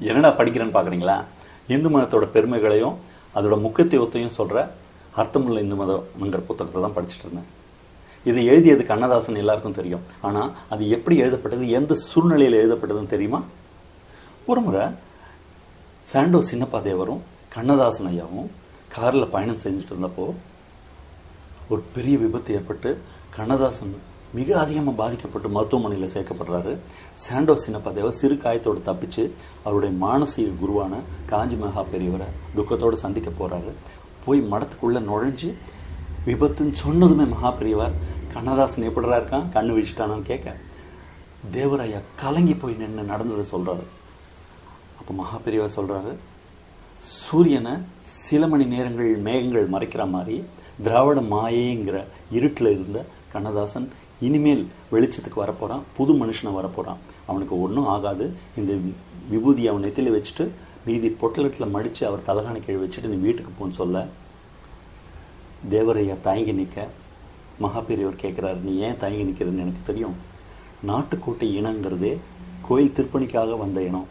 என்னடா படிக்கிறேன்னு பார்க்குறீங்களா? இந்து மதத்தோட பெருமைகளையும் அதோட முக்கியத்துவத்தையும் சொல்கிற அர்த்தமுள்ள இந்து மதம்ங்கிற புத்தகத்தை தான் படிச்சுட்டு இருந்தேன். இது எழுதியது கண்ணதாசன் எல்லாருக்கும் தெரியும். ஆனால் அது எப்படி எழுதப்பட்டது எந்த சூழ்நிலையில் எழுதப்பட்டதுன்னு தெரியுமா? ஒரு முறை சாண்டோ சின்னப்பா தேவரும் கண்ணதாசன் ஐயாவும் காரில் பயணம் செஞ்சுட்டு இருந்தப்போ ஒரு பெரிய விபத்து ஏற்பட்டு கண்ணதாசன் மிக அதிகமாக பாதிக்கப்பட்டு மருத்துவமனையில் சேர்க்கப்படுறாரு. சாண்டோ சின்னப்பதேவர் சிறு காயத்தோடு தப்பிச்சு அவருடைய மானசீக குருவான காஞ்சி மகா பெரியவரை துக்கத்தோடு சந்திக்க போறாரு. போய் மடத்துக்குள்ள நுழைஞ்சு விபத்துன்னு சொன்னதுமே மகா பெரியவர் கண்ணதாசன் எப்படிடா இருக்கான் கண்ணு விழிச்சிட்டானான்னு கேட்க தேவராயா கலங்கி போய் நின்று நடந்ததை சொல்றாரு. அப்போ மகா பெரியவர் சொல்றாரு சூரியனை சில மணி நேரங்கள் மேகங்கள் மறைக்கிற மாதிரி திராவிட மாயேங்கிற இருட்டில் இருந்த கண்ணதாசன் இனிமேல் வெளிச்சத்துக்கு வரப்போகிறான் புது மனுஷனை வரப்போகிறான் அவனுக்கு ஒன்றும் ஆகாது. இந்த விபூதி அவன் நெத்தில வச்சுட்டு மீதி பொட்டலத்தில் மடித்து அவர் தலகாணி கீழே வச்சுட்டு நீ வீட்டுக்கு போன்னு சொல்ல. தேவரையா தயங்கி நிற்க மகாபெரியவர் கேட்குறாரு நீ ஏன் தயங்கி நிற்கிறன்னு எனக்கு தெரியும். நாட்டுக்கோட்டை இனங்கிறதே கோயில் திருப்பணிக்காக வந்த இனம்.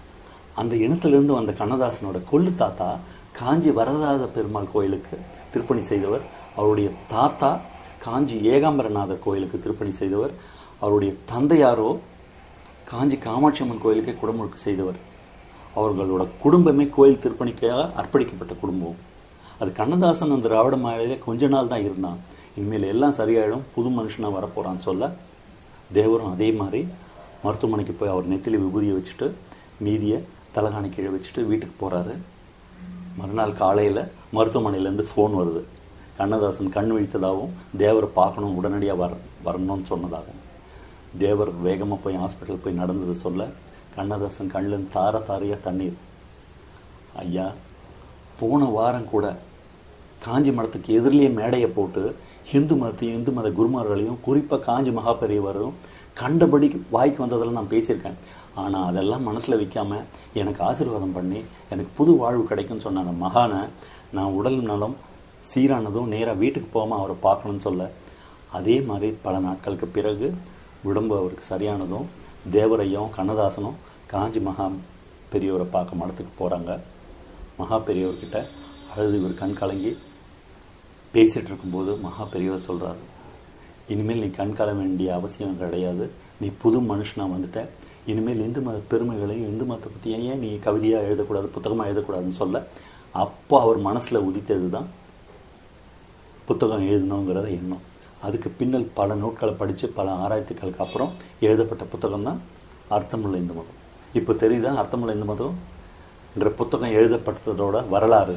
அந்த இனத்திலிருந்து வந்த கண்ணதாசனோட கொள்ளு தாத்தா காஞ்சி வரதாத பெருமாள் கோயிலுக்கு திருப்பணி செய்தவர் அவருடைய தாத்தா காஞ்சி ஏகாம்பரநாதர் கோயிலுக்கு திருப்பணி செய்தவர். அவருடைய தந்தையாரோ காஞ்சி காமாட்சி அம்மன் கோயிலுக்கே குடமுழுக்கு செய்தவர். அவர்களோட குடும்பமே கோயில் திருப்பணிக்காக அர்ப்பணிக்கப்பட்ட குடும்பம். அது கண்ணதாசன் அந்த திராவிட மாநில கொஞ்ச நாள் தான் இருந்தான். இனிமேல் எல்லாம் சரியாயிடும். புது மனுஷனாக வரப்போகிறான்னு சொல்ல தேவரும் அதே மாதிரி மருத்துவமனைக்கு போய் அவர் நெத்திலி விபூதியை வச்சுட்டு மீதியை தலகாணி கீழே வச்சுட்டு வீட்டுக்கு போகிறாரு மறுநாள் காலையில் மருத்துவமனையிலேருந்து ஃபோன் வருது. கண்ணதாசன் கண் விழித்ததாகவும் தேவரை பார்க்கணும் உடனடியாக வர வரணும்னு சொன்னதாகவும். தேவர் வேகமாக போய் ஹாஸ்பிட்டல் போய் நடந்தது சொல்ல கண்ணதாசன் கண்ணில் தார தாரையாக தண்ணீர். ஐயா போன வாரம் கூட காஞ்சி மடத்துக்கு எதிரிலேயே மேடையை போட்டு ஹிந்து மதத்தையும் இந்து மத குருமார்களையும் குறிப்பாக காஞ்சி மகாபெரியவரும் கண்டபடி வாய்க்கு வந்ததெல்லாம் நான் பேசியிருக்கேன். ஆனால் அதெல்லாம் மனசில் வைக்காமல் எனக்கு ஆசீர்வாதம் பண்ணி எனக்கு புது வாழ்வு கிடைக்கும்னு சொன்ன அந்த மகானை நான் உடல் நலம் சீரானதும் நேராக வீட்டுக்கு போகாமல் அவரை பார்க்கணும்னு சொல்ல அதே மாதிரி பல நாட்களுக்கு பிறகு உடம்பு அவருக்கு சரியானதும் தேவரையும் கண்ணதாசனும் காஞ்சி மகா பெரியவரை பார்க்க மடத்துக்கு போகிறாங்க மகா பெரியவர்கிட்ட அழுது இவர் கண் கலங்கி பேசிகிட்டு இருக்கும்போது மகா பெரியவர் சொல்கிறாரு இனிமேல் நீ கண் கல வேண்டிய அவசியம் கிடையாது. நீ புது மனுஷனாக வந்துட்ட. இனிமேல் இந்து மத பெருமைகளையும் இந்து மதத்தை பற்றி ஏன் நீ கவிதையாக எழுதக்கூடாது புத்தகமாக எழுதக்கூடாதுன்னு சொல்ல? அப்போ அவர் மனசில் உதித்தது தான் புத்தகம் எழுதணுங்கிறத எண்ணம் அதுக்கு பின்னல் பல நூட்களை படித்து பல ஆராய்ச்சிகளுக்கு அப்புறம் எழுதப்பட்ட புத்தகம் தான் அர்த்தமுள்ள இந்து மதம். இப்போ தெரியுதா அர்த்தமுள்ள இந்து மதம்ங்கிற புத்தகம் எழுதப்பட்டதோட வரலாறு.